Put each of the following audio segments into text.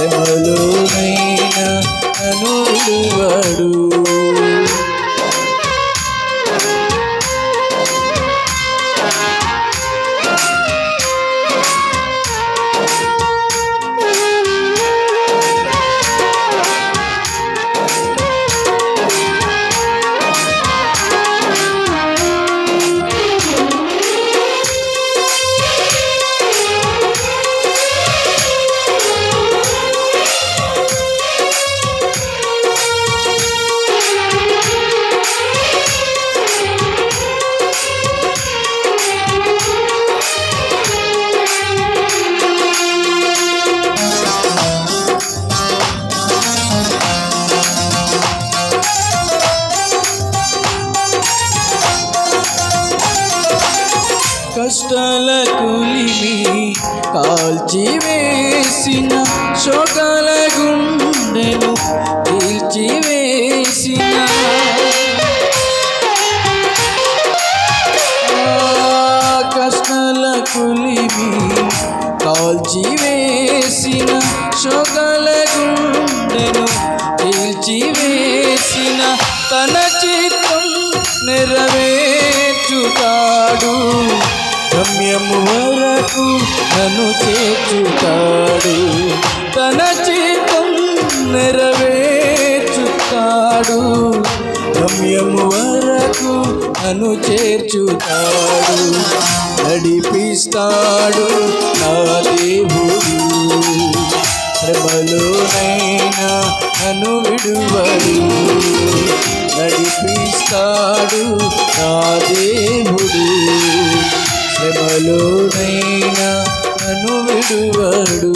శ్రమలోనైనా నన్ను విడువడు కష్టాల కులిమి కాల్చి వేసిన శోకాల గుండెను తీల్చి వేసిన కష్టాల కులిమి కాల్చి వేసిన శోకాల గుండెను తీల్చి వేసిన తన చిత్తం నెరవేర్చుతాడు. గమ్యము వరకు నన్ను చేర్చుతాడు. తన చిత్తం నెరవేర్చుతాడు. గమ్యము వరకు నన్ను చేర్చుతాడు. నడిపిస్తాడు నా దేవుడు. శ్రమలోనైనా నన్ను విడువడు. నడిపిస్తాడు నా దేవుడు. శ్రమలోనైనా నన్ను విడువడు.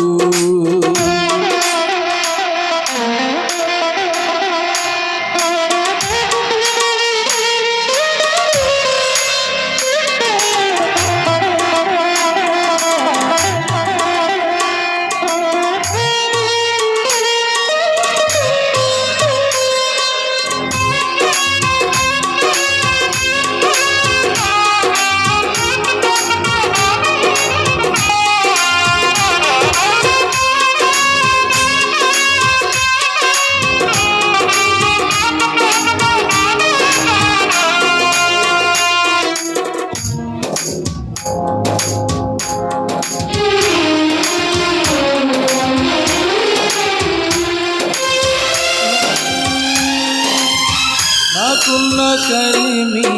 నాకున్న కలిమి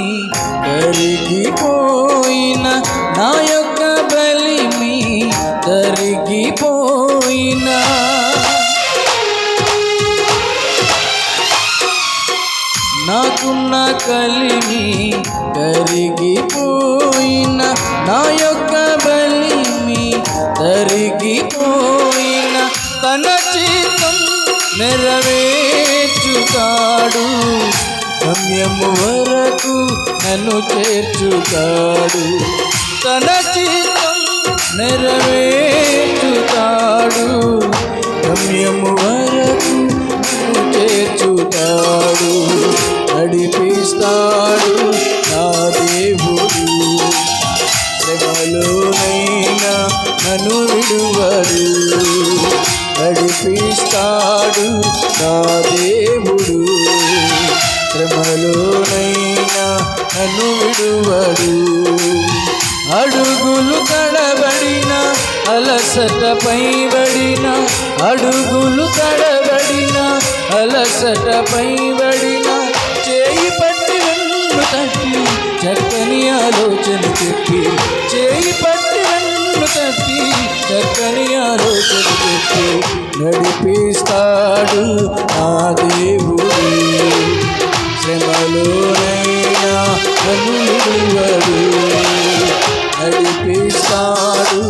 కరిగిపోయిన నా యొక్క బలిమి కరిగిపోయిన నాకున్న కలిమి కరిగిపోయిన నా యొక్క బలిమి కరిగిపోయిన తన చిత్తం నెరవేర్చుతాడు. గమ్యము వరకు నన్ను చేర్చుతాడు. తన చిత్తం నెరవేర్చుతాడు. గమ్యము నన్ను విడువడు. అడుగులు తడబడిన అలసట పైబడిన అడుగులు తడబడిన అలసట పైబడిన చేయి పట్టి వెన్ను తట్టి చక్కని ఆలోచన చెప్పి చేయి పట్టి వెన్ను తట్టి చక్కని ఆలోచన చెప్పి నడిపిస్తాడు ఆ దేవుడు. శ్రమలో నన్ను నడిపిస్తాడు